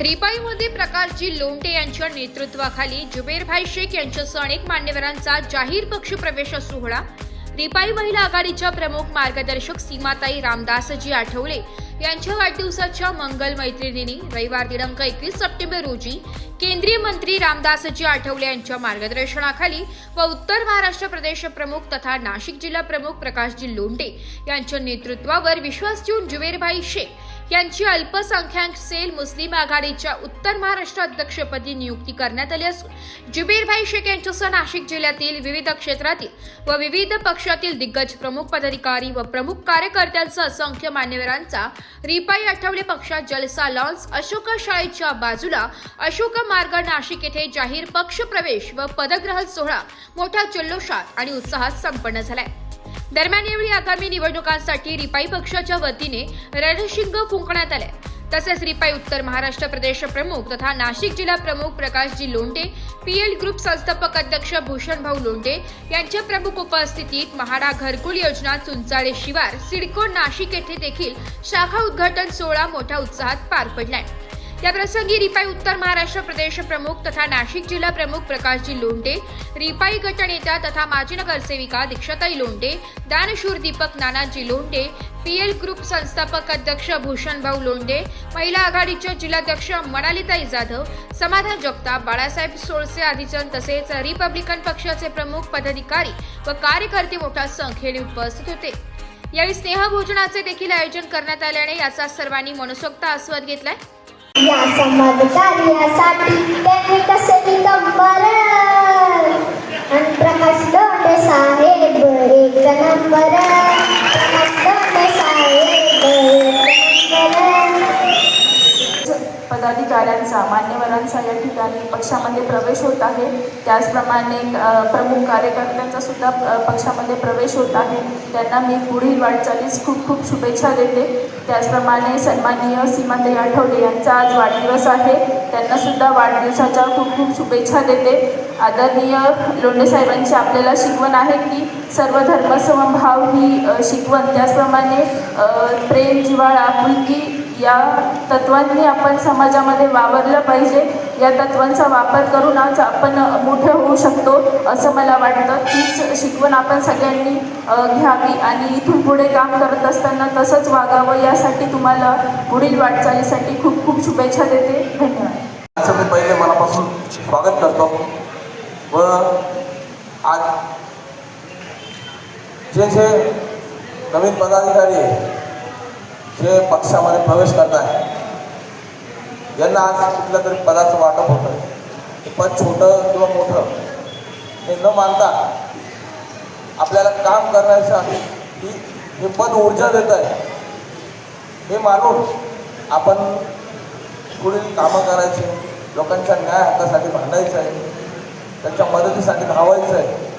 रिपाईमध्ये प्रकाशजी लोंटे यांच्या नेतृत्वाखाली जुबेरभाई शेख यांच्यासह अनेक मान्यवरांचा जाहीर पक्ष प्रवेश सोहळा. रिपाई महिला आघाडीच्या प्रमुख मार्गदर्शक सीमाताई रामदासजी आठवले यांच्या वाढदिवसाच्या मंगल मैत्रिणींनी रविवार दिनांक एकवीस सप्टेंबर रोजी केंद्रीय मंत्री रामदासजी आठवले यांच्या मार्गदर्शनाखाली व उत्तर महाराष्ट्र प्रदेश प्रमुख तथा नाशिक जिल्हा प्रमुख प्रकाशजी लोंढे यांच्या नेतृत्वावर विश्वास ठेवून जुवेरभाई शेख यांची अल्पसंख्याक सेल मुस्लिम आघाडीच्या उत्तर महाराष्ट्र अध्यक्षपदी नियुक्ती करण्यात आली असून जुबेरभाई शेख यांच्यासह नाशिक जिल्ह्यातील विविध क्षेत्रातील व विविध पक्षातील दिग्गज प्रमुख पदाधिकारी व प्रमुख कार्यकर्त्यांसह असंख्य मान्यवरांचा रिपाई आठवले पक्षात जलसा लॉन्स अशोक शाळेच्या बाजूला अशोक मार्ग नाशिक येथे जाहीर पक्ष प्रवेश व पदग्रहण सोहळा मोठ्या जल्लोषात आणि उत्साहात संपन्न झालाय. दरम्यान यावेळी आगामी निवडणुकांसाठी रिपाई पक्षाच्या वतीने रणशिंग फुंकण्यात आले. तसेच रिपाई उत्तर महाराष्ट्र प्रदेश प्रमुख तथा नाशिक जिल्हा प्रमुख प्रकाशजी लोंढे पीएल ग्रुप संस्थापक अध्यक्ष भूषणभाऊ लोंढे यांच्या प्रमुख उपस्थितीत महाडा घरकुल योजना चुंचाळे शिवार सिडको नाशिक येथे देखील शाखा उद्घाटन सोहळा मोठ्या उत्साहात पार पडलाय. याप्रसंगी रिपाई उत्तर महाराष्ट्र प्रदेश प्रमुख तथा नाशिक जिल्हा प्रमुख प्रकाशजी लोंढे रिपाई गट तथा माजी नगरसेविका दीक्षाताई लोंढे दानशूर दीपक नानाजी लोंढे पीएल ग्रुप संस्थापक अध्यक्ष भूषणभाऊ लोंढे महिला आघाडीच्या जिल्हाध्यक्ष मनालिताई जाधव समाधान जगताप बाळासाहेब सोळसे आदीजण तसेच रिपब्लिकन पक्षाचे प्रमुख पदाधिकारी व कार्यकर्ते मोठ्या संख्येने उपस्थित होते. यावेळी स्नेहभोजनाचे देखील आयोजन करण्यात आल्याने याचा सर्वांनी मनसोक्त आस्वाद घेतलाय. या समाज कार्यासाठी त्यांनी कसली कंबर आणि प्रकाश लोटे साहेब एक नंबर. पदाधिकाऱ्यांचा मान्यवरांचा या ठिकाणी पक्षामध्ये प्रवेश होत आहे. त्याचप्रमाणे प्रमुख कार्यकर्त्यांचा सुद्धा पक्षामध्ये प्रवेश होत आहे. त्यांना मी पुढील वाटचालीस खूप खूप शुभेच्छा देते. त्याचप्रमाणे सन्माननीय सीमाताई आठवले यांचा आज वाढदिवस आहे. त्यांना सुद्धा वाढदिवसाच्या खूप खूप शुभेच्छा देते. आदरणीय लोंढे साहेबांची आपल्याला शिकवण आहे की सर्व धर्मसमभाव ही शिकवण. त्याचप्रमाणे प्रेम जिव्हाळा आपुलकी या तत्वांनी आपण समाजामध्ये वावरलं पाहिजे. या तत्वांचा वापर करून आज आपण मोठं होऊ शकतो असं मला वाटतं. तीच शिकवण आपण सगळ्यांनी घ्यावी आणि इथून पुढे काम करत असताना तसंच वागावं यासाठी तुम्हाला पुढील वाटचालीसाठी खूप खूप शुभेच्छा देते. धन्यवाद. मी पहिले मनापासून स्वागत करतो व आज जे जे नवीन पदाधिकारी जे पक्षामध्ये प्रवेश करत आहे यांना आज कुठल्या तरी पदाचं वाटप होतं ते पद छोटं किंवा मोठं हे न मानता आपल्याला काम करण्यासाठी ही हे पद ऊर्जा देत आहे हे मानून आपण पुढील कामं करायची लोकांच्या न्याय हक्कासाठी भांडायचं आहे त्यांच्या मदतीसाठी धावायचं आहे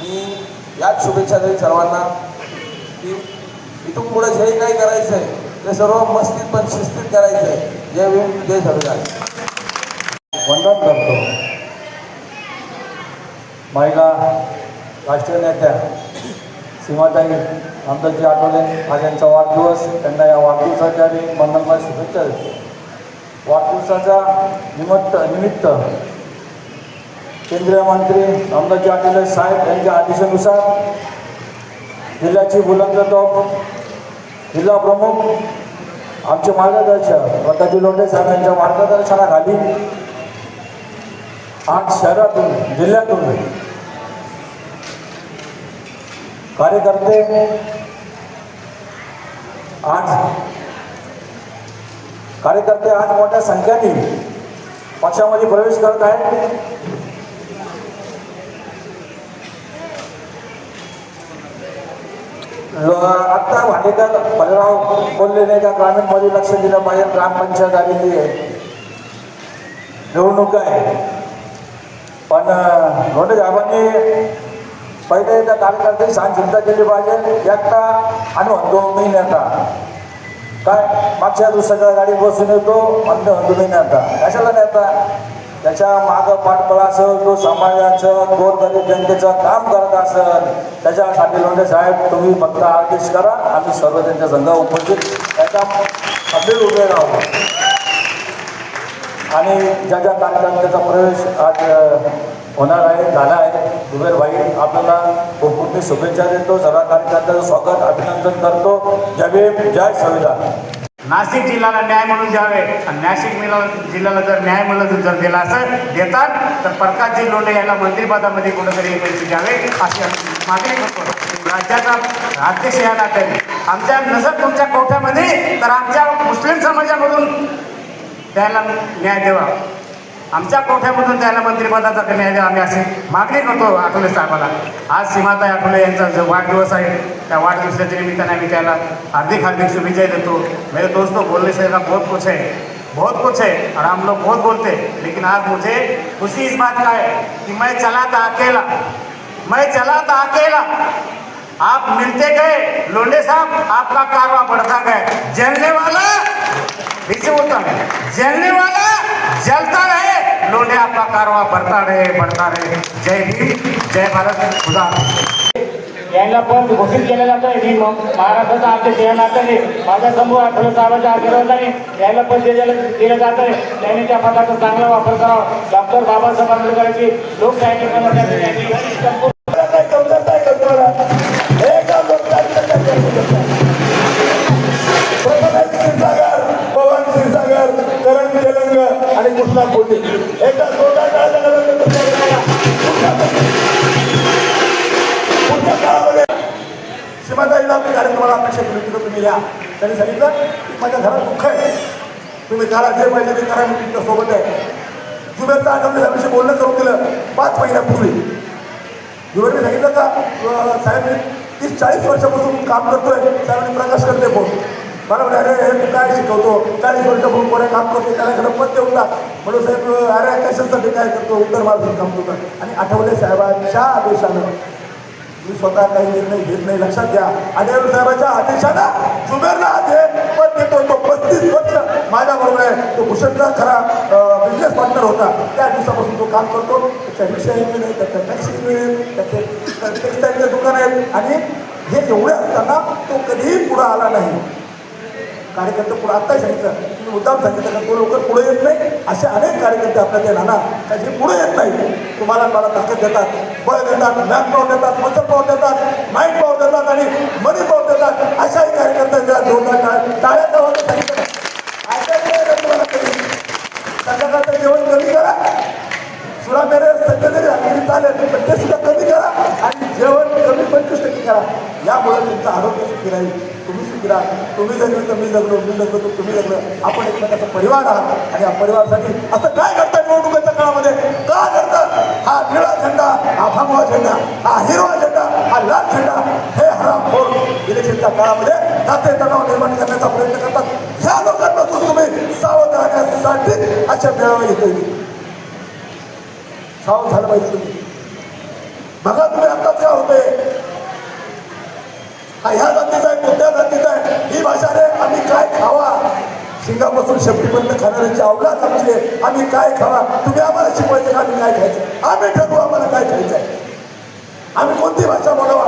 मी याच शुभेच्छा देईन सर्वांना की इथून पुढे जे काही करायचं आहे ते सर्व मस्तीत पण शिस्तीत करायचं आहे जय भीम जय संविधान वंदन करतो. महिला राष्ट्रीय नेत्या सीमाताई आमदारजी आठवले आज यांचा वाढदिवस. त्यांना या वाढदिवसाच्या मी मंडलमय शुभेच्छा देतो. वाढदिवसाच्या निमित्त निमित्त केंद्रीय मंत्री आमदारजी आठवले साहेब यांच्या आदेशानुसार जिल्ह्याची बुलंद टॉप जिल्हा प्रमुख आमचे मार्गदर्शक प्रकाशजी लोंढे साहेब यांच्या मार्गदर्शनाखाली आज शहरातून जिल्ह्यातून कार्यकर्ते आज कार्यकर्ते आज मोठ्या संख्येने पक्षामध्ये प्रवेश करत आहेत. आत्ता वाटेकर बलराव बोलले नाही ग्रामीणमध्ये लक्ष दिलं पाहिजे ग्रामपंचायत आलेली आहे. निवडणूक आहे. पण लोंढे साहेबांनी पहिले त्या कार्यकर्ते सांग चिंता केली पाहिजे एकटा आणि म्हणतो मी नेता काय? मागच्या दुसऱ्या गाडी बसून येतो म्हणतो म्हणतो मी नेता कशाला नेता त्याच्या मागं पाठबळ असेल तो समाजाचं गोरगरीब जनतेचं काम करत असेल त्याच्यासाठी लोंढे साहेब तुम्ही फक्त आदेश करा. आम्ही सर्व त्यांच्या संघ उपस्थित त्याच्या मध्ये उभे राहू. आणि ज्या ज्या कार्यकर्त्याचा प्रवेश आज होणार आहे झाला आहे जुबेर भाई आपल्याला खूप खूप मी शुभेच्छा देतो. सगळ्या कार्यकर्त्याचं स्वागत अभिनंदन करतो. जय भीम जय संविधान. नाशिक जिल्ह्याला न्याय म्हणून द्यावे. आणि नाशिक जिल्ह्याला जर न्याय म्हणून जर दिला असं देतात तर प्रकाशजी लोंढे याला मंत्रिपदामध्ये कुठेतरी पैसे द्यावे अशी मागणी करतो. राज्याचा अध्यक्ष या नात्याने. आमच्या नजर तुमच्या कोठ्यामध्ये तर आमच्या मुस्लिम समाजामधून त्याला न्याय द्यावा. आमच्या कोठ्यामधून त्याला मंत्रिपदाचा न्याय आम्ही अशी मागणी करतो आठवले साहेबाला. आज सीमाताई आठवले यांचा जो वाढदिवस आहे त्या वाढदिवसाच्या निमित्ताने आम्ही त्याला हार्दिक हार्दिक शुभेच्छा देतो. मेरे दोस्तों बोलने से बहुत कुछ है. बहुत कुछ है. और हम लोग बहुत बोलते हैं. लेकिन आज मुझे खुशी इस बात का है कि मैं चला था अकेला. मैं चला था अकेला. आप मिलते गए. लोंडे साहब आपका कारवा बढ़ता गया. जलने वाला इसे होता है जलने वाला जलता रहे आपका कारवा भरता रहे बढ़ता रहे जय भीम जय भारत खुदा. यांना पण घोषित केलं जातं ही म- महाराष्ट्राचा अध्यक्ष या नात्याने माझ्या समूह आठवले साहेबांच्या आशीर्वादाने यायला पण दिलेलं दिलं जातं त्यांनी त्या पदाचा चांगला वापर करावा. डॉक्टर बाबासाहेब आंबेडकरांची लोकशाही त्यांनी सांगितलं की माझ्या घरात दुःख आहे. तुम्ही करा जे पाहिजे ते करा मी तुमच्यासोबत आहे. जुबेरचा आठवडे याविषयी बोलणं करून दिलं पाच महिन्यापूर्वी. जुबेरने सांगितलं का साहेब मी तीस चाळीस वर्षापासून काम करतोय. साहेबांनी प्रकाश करते फोन. मला म्हणे अरे हे काय शिकवतो? चाळीस वर्षापासून कोणा काम करतो त्याला खरं पद देऊन टाक. म्हणून साहेब अरे कशासाठी काय करतो? उत्तर मार्ग काम करतो आणि आठवले साहेबांच्या आदेशानं. मी स्वतः काही निर्णय घेत नाही. लक्षात घ्या. आणि साहेबांच्या आदेशानं जुबेरला आज हे पद देतो तो पस्तीस वर्ष माझ्या बरोबर आहे. तो भूषणचा खरा बिझनेस पार्टनर होता. त्या दिवसापासून तो काम करतो. त्याच्या रिक्षाही मिळेल त्याच्या टॅक्सी मिळेल त्याचे टेक्स्टाईलचे दुकान आहेत. आणि हे एवढे असताना तो कधीही पुढं आला नाही. कार्यकर्ते पुढे आत्ताही सांगितलं. तुम्ही मुद्दाम सांगितलं का तो लवकर पुढे येत नाही? असे अनेक कार्यकर्ते आपल्या ते नाना का जे पुढे येत नाही तुम्हाला मला ताकद देतात बळ देतात मॅन पावर देतात मसल पावर देतात माइंड पावर देतात आणि मनी पावर देतात. अशाही कार्यकर्त्यांच्या जोरदार टाळ्या टाळ्या गावाला सांगितलं. तुम्हाला कधी संध्याकाळचं जेवण कमी करा. सुरा मेरे सध्या जरी चालेल पण ते सुद्धा कमी करा. आणि जेवण कमी पंचवीस टक्के करा. यामुळे तुमचं आरोग्य सुखी राहील. तुम्ही सुखी राहा. तुम्ही जगलं तर मी जगलो मी जगलो तर तुम्ही जगलं. आपण एकमेकाचा परिवार आहात आणि या परिवारासाठी असं काय करता निवडणुकीच्या काळामध्ये? का करतात हा निळा झेंडा हा भगवा झेंडा हा हिरवा झेंडा हा लाल झेंडा हे हरामखोर इलेक्शनच्या काळामध्ये जाते तणाव निर्माण करण्याचा प्रयत्न करतात. ह्या लोकांपासून तुम्ही सावध राहण्यासाठी अशा मेळावा येतोय सावध झालं पाहिजे तुम्ही. बघा तुम्ही आत्ताच काय होते हा ह्या जातीचा आहे कोणत्या जातीचा आहे. ही भाषा रे आम्ही काय खावा? शिंगापासून शेपटीपर्यंत खाणाऱ्याची अवलाद आमची आहे. आम्ही काय खावा? तुम्ही आम्हाला शिकवायचं आम्ही काय खायचं? आम्ही ठरवू आम्हाला काय खायचं आहे. आम्ही कोणती भाषा बोलावा?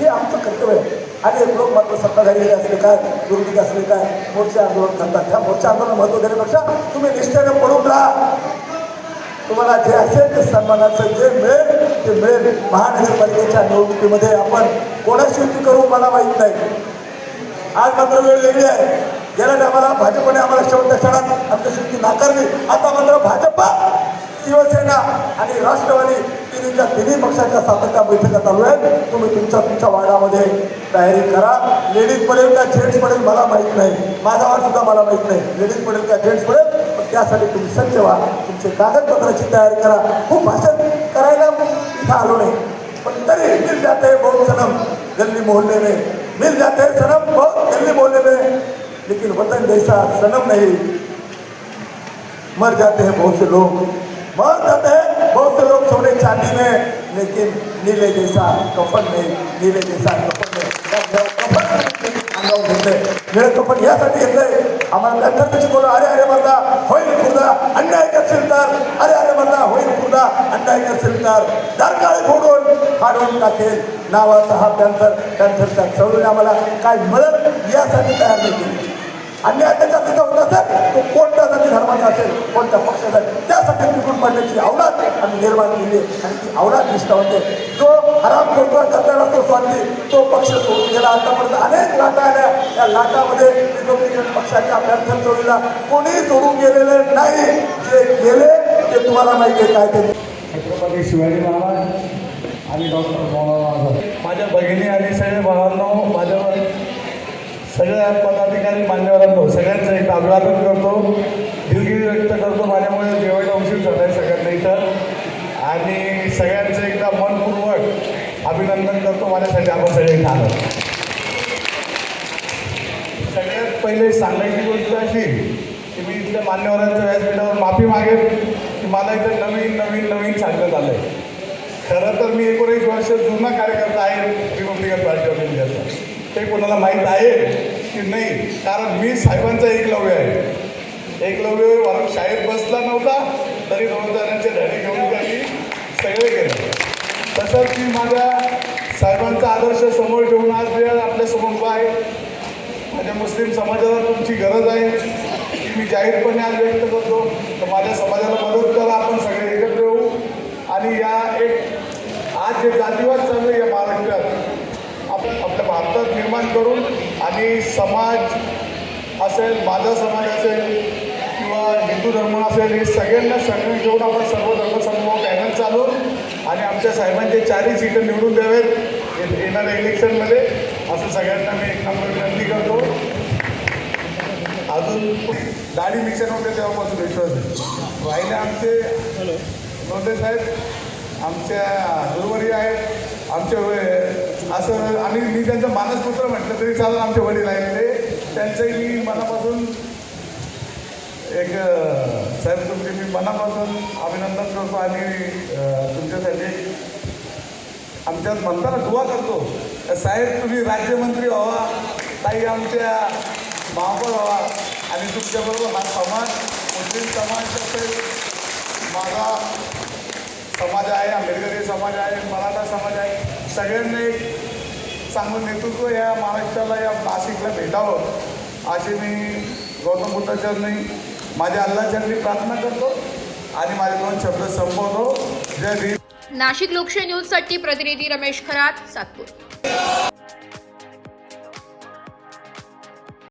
हे आमचं कर्तव्य आहे. आणि एक लोक मात्र सत्ताधारी असले काय? विरोधी असले काय? मोर्चे आंदोलन करतात. त्या मोर्चे आंदोलन महत्त्व देण्यापेक्षा तुम्ही निष्ठेने पडून राहा. तुम्हाला जे असेल ते सन्मानाचं जे मिळेल ते मिळेल महानगरपालिकेच्या निवडणुकीमध्ये आपण कोणाशी युती करू मला माहीत नाही. आज मात्र वेळ वेगळी आहे. गेल्या टायमाला भाजपने आम्हाला शेवटच्या क्षणात आमची युती नाकारली. आता मात्र भाजपा शिवसेना आणि राष्ट्रवादी तिन्हीच्या तिन्ही पक्षाच्या सातत्या बैठका चालू आहेत. तुम्ही तुमच्या तुमच्या वार्डामध्ये तयारी करा. लेडीज पडेल का जेंट्स पडेल मला माहीत नाही. माझा वार्ड सुद्धा मला माहीत नाही. लेडीज पडेल का जेंट्स पडेल? पण त्यासाठी तुम्ही सज्ज व्हा. तुमचे कागदपत्राची तयारी करा. खूप भाषण करायला आलो नाही पण मिल जाते हैं बहुत सनम गली मोहल्ले में। मिल जाते हैं सनम बहुत गली मोहल्ले में। लेकिन वतन जैसा सनम नहीं। मर जाते हैं बहुत से लोग। मर जाते हैं बहुत से लोग सोने चांदी में, लेकिन नीले जैसा कफन नहीं नीले जैसा कफन त्या कफन अंगावर घेतलंय निळं कफन यासाठी घेतलंय आम्हाला नंतर शिकवलं अरे अरे मर्दा होईल खुर्दा अन्याय करशील तर. अरे अरे मर्दा होईल खुर्दा अन्याय करशील तर. दरकाळी फोडून फाडून टाकेल. नावाचा हा पॅन्थर पॅन्थरच्या चढून आम्हाला काय मिळेल यासाठी तयार नाही केली. अन्याय त्याच्या तिथं होत असेल तो कोणत्या जाती धर्माचा असेल कोणत्या पक्षाचा असेल, त्यासाठी निघून पडण्याची आवडात आम्ही निर्माण केली आणि ती आवडात दिसता निष्ठावते जो हराम खोटवा करणारा तो स्वार्थी तो पक्ष सोडून गेला. आतापर्यंत अनेक लाटा आल्या. या लाटामध्ये रिपब्लिकन पक्षाच्या अभ्यर्थन चोरीला कोणीही सोडून गेलेले नाही. जे गेले ते तुम्हाला माहिती आहे काय ते. छत्रपती शिवाजी महाराज आणि डॉक्टर मौलाना माझ्या भगिनी आणि सगळे भावांनो माझ्यावर सगळ्या पदाधिकारी मान्यवरांनो सगळ्यांचं एक अभिवादन करतो. दिलगिरी व्यक्त करतो. माझ्यामुळे जेवायला अंशी झालं आहे सगळ्यांना इथं. आणि सगळ्यांचं एकदा मन अभिनंदन करतो. माझ्यासाठी आपण सगळे इथं सगळ्यात पहिले सांगायची गोष्ट अशी की मी इथल्या मान्यवरांच्या व्यासपीठावर माफी मागेन की मला इथं नवीन नवीन नवीन सांगण्यात आलं आहे खरं तर मी एकोणीस वर्ष जुना कार्यकर्ता आहे रिपब्लिकन पार्टी ऑफ इंडियाचा. ते कोणाला माहीत आहे की नाही? कारण मी साहेबांचा एकलव्य आहे. एकलव्य वरून शाळेत बसला नव्हता तरी दोन जणांचे धडे घेऊन त्यांनी सगळे गेले तर की माझ्या साहेबांचा आदर्श समोर ठेवून आज वेळ आपल्यासमोर उभा आहे. माझ्या मुस्लिम समाजाला तुमची गरज आहे. की मी जाहीरपणे आज व्यक्त करतो. तर माझ्या समाजाला मदत करा आपण सगळे एकत्र येऊ. आणि या एक आज जे जातीवाद चालू आहे या महाराष्ट्रात आपण आपल्या भारतात निर्माण करून आणि समाज असेल माझा समाज असेल हिंदू धर्म असेल हे सगळ्यांना सगळं घेऊन आपण सर्व धर्म समूह पॅनल चालवून आणि आमच्या साहेबांचे चारही सीटं निवडून द्यावेत. ये- येणाऱ्या इलेक्शनमध्ये असं सगळ्यांना मी एक नंबर विनंती करतो. अजून दाढी मिशन होते तेव्हापासून विश्वास राहिले आमचे नोंदे साहेब. आमच्या गुरुवरी आहेत. आमचे असं आणि मी त्यांचं मानसपुत्र म्हटलं तरी चालेल आमचे वडील आहेत ते. त्यांचंही मी मनापासून एक साहेब तुमचे मी मनापासून अभिनंदन करतो आणि तुमच्यासाठी आमच्यात म्हणताना दुवा करतो. तर साहेब तुम्ही राज्यमंत्री व्हावा ताई आमच्या महापौर व्हावा आणि तुमच्याबरोबर हा समाज मुस्लिम समाज असेल माझा समाज आहे आंबेडकरी समाज आहे मराठा समाज आहे सगळ्यांना एक चांगलं नेतृत्व या महाराष्ट्राला या नाशिकला भेटावं अशी मी गौतम बुद्धाचरणी माझ्या अल्लाचरणी प्रार्थना करतो आणि माझे दोन शब्द संपवतो. जय भीम. नाशिक लोकशाही न्यूजसाठी प्रतिनिधी रमेश खरात सातपूर.